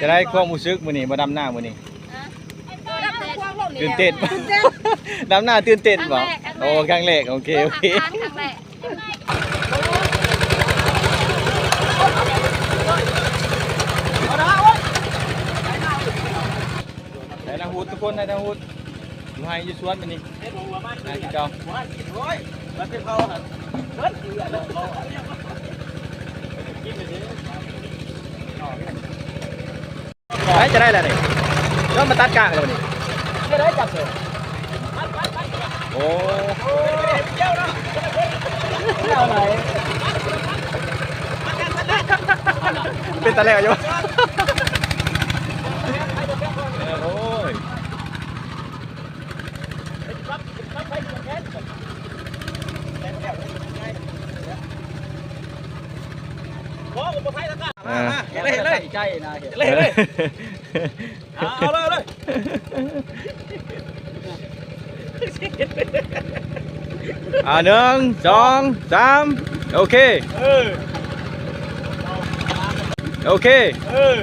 จะได้ความรู้สึกมื้อนี้มาดำหน้ามื้อนี้รับแต่ความลมตื่นเต้นดำหน้าตื่นเต้นบ่โอ้ครั้งแรกโอเคโอเคครั้งแรกได้ทางฮูดทุกคนได้ทางฮูดอยู่ให้อยู่สวนมื้อนี้ได้ที่เก่า ไปจะได้แล้วนี่เริ่มมาตัดกลางแล้วนี่ไม่ได้จับเลยโอ้เป็นตะแล้วอยู่โอ้ยอ่า เห็นเลยเห็นเลย ใจนะเห็นเลยเลยเอาเลยเลยอ่าหนึ่งสองสามโอเคเออโอเคเออ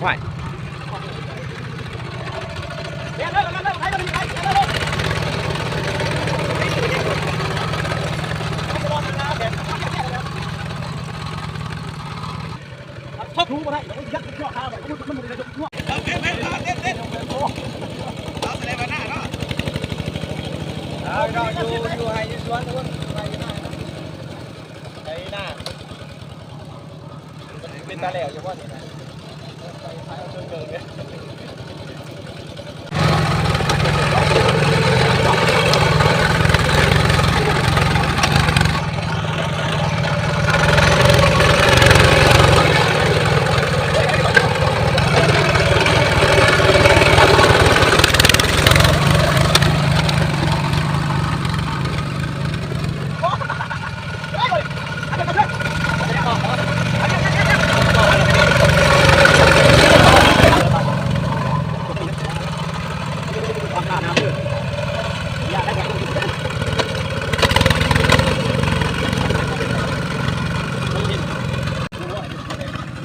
ไป เอาเราอยู่อยู่ให้อยู่สวนทุกคนไปหน้าไปหน้าเป็นตาแหลวเฉพาะนี่นะไปท้ายเอาเชิงเกินเนี่ย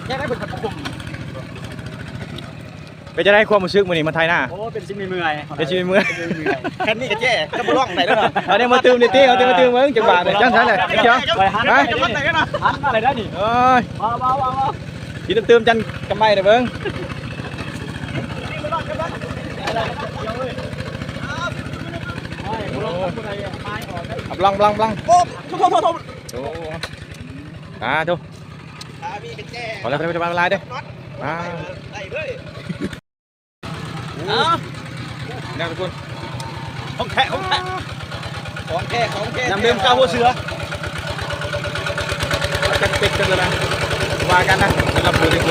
แค่ได้เป็นผม ไปจะได้ความรู้สึกมื้อนี้มาไทยหน้า โอ้เป็นชิ้นมีเมื่อยเป็นชีวิตมื้อแค่นี้ก็แย่ก็มาล่องไหนแล้วเอาเนี่ยมาตื่มนิดเดียวเอาเนี่ยมาตื่มเบิ่งจังหวะเนี่ยจังซั่นแหละเชียวไปหันไปจะมันไหนกันนะหันอะไรได้นี่โอ้ยมามามามากินตื่มๆจันกำไมเด้อเบิ่งอับลังบลังบลังโอ้โทษโทษโทษโอ้อ่าทุกพี่เป็นแย่ขอแล้วไปไปไปลายเด้ออ่า ได้เลยเนี่ยทุกคนของแท้ของแท้ของแท้ของแท้น้ำเดิมก้าวหัวเสือจะปิดกันเลยนะว่ากันนะสำหรับบูริโก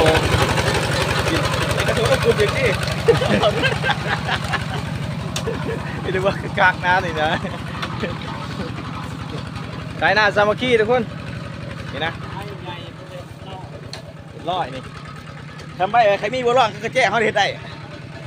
กระโดดกุญแจนี่นี่เรียกว่ากากน้ำนี่นะสายหน้าสามัคคีทุกคนนี่นะร้อยนี่ทำไมใครมีบัวล่องก็แจ้เขาเห็นได้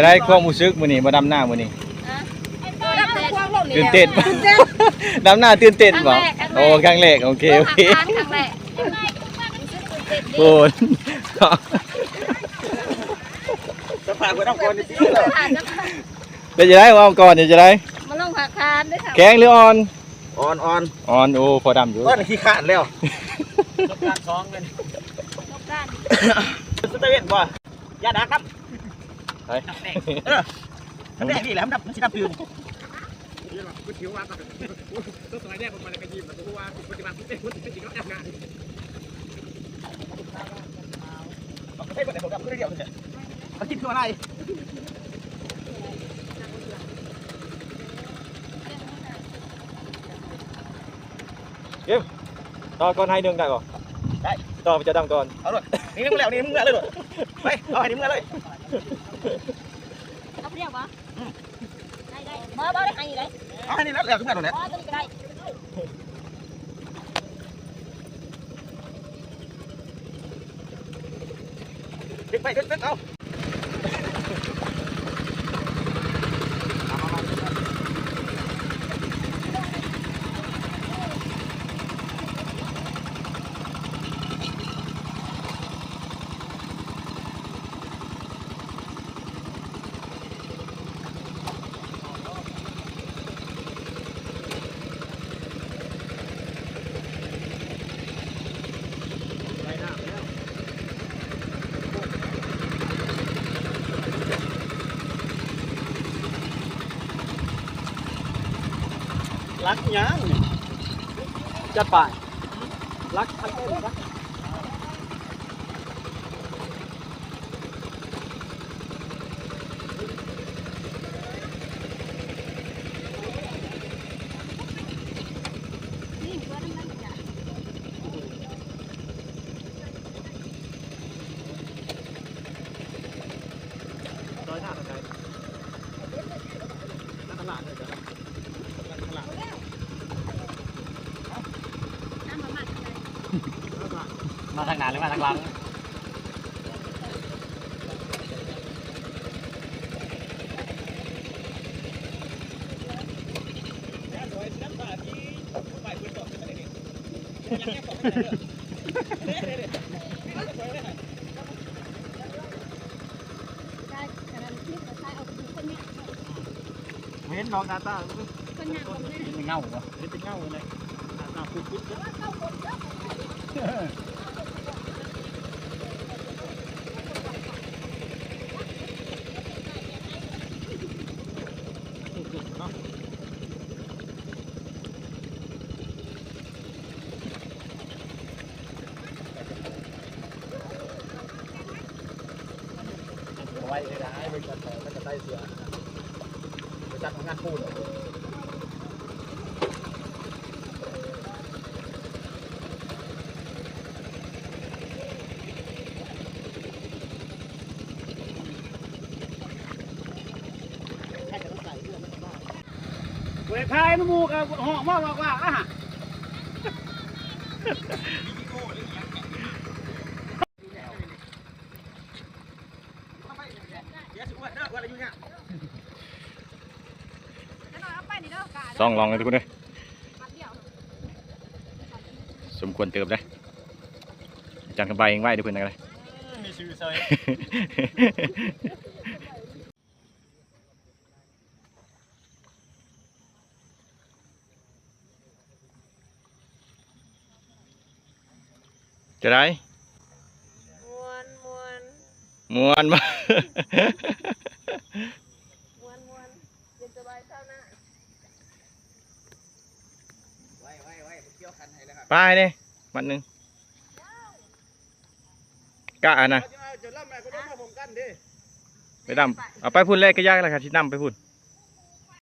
จะเอาจะได้ความรู้สึกมื้อนี้มาดำหน้ามื้อนี้ไอ้เออดับแต่ควงลงนี่ตื่นเต้นดำหน้าตื่นเต้นบ่โอ้ครั้งแรกโอเคโอเคครั้งแรกยังไงรู้สึกตื่นเต้นดิโอ้ยจะพาไปน้องคนนี่สิผ่านจะแล้วจะได้ว่าก่อนจะได้มาลงหักคานด้วยค่ะแข็งหรืออ่อนอ่อนอ่อนอ่อนโอ้พอดำอยู่ก้อนขี้ขาดแล้วตกการท้องกันลงด้านสเตเว่นบ่ยาดักครับ ไปเออมันแดงนี่แหละมันดับมันสิดับตื่นเอาไปก่อนเดี๋ยวผมกลับขึ้นเดียวเถอะมันกินตัวอะไรต่อก่อนให้หนึ่งได้บ่ได้ต่อไปจะดำก่อนเอาเลยนี่มึงแล้วนี่มึงแล้วเลยไปเอาให้นี่มึงเลย เอาเปรี้ยวปะได้ได้มาบ่ได้ให้ได้เอาให้นี่แล้วแล้วขึ้นมาตรงนี้อ๋อตัวนี้ก็ได้ดึงไปดึงดึงเอา รักยังจัดป้ายรักทั้งเต้นรัก นี่ตัวนั้นนั่นจ้ะ ร้อยหน้าตะไคร้ตลาดเลยจ้ะตลาด น้ำมันมันอะไร มา ทางน้าหรือมาทางหลังเห็นน้องตาตาเนี้ยคนเนี้ยเป็นเงาเหรอเป็นเงาเลยตาตาปุ๊บปุ๊บ ไว้เลยนะให้มันจัดต่อมันจะได้เสือไปจัดของงานปูนเวทายน้ำมูกับห่อมากว่าอะ เดี๋ยวสิว่าเด้อว่าอะไรอยู่เนี่ย เอาไป นี่เด้อกาลองลองเลยทุกคนเลยปัดเดียวสมควรเติมได้อาจารย์กระบายเองไหวทุกคนนะเลยมีชื่อเซยจะได้มวนมวนมวนมาปลาเนี่ยมันหนึ่งกะอะน ปให้เลยมันหนึ่งกะอะนะไปดำเอาไปพุ่นแรกก็ยากแล้วครับที่ดำไปพุ่น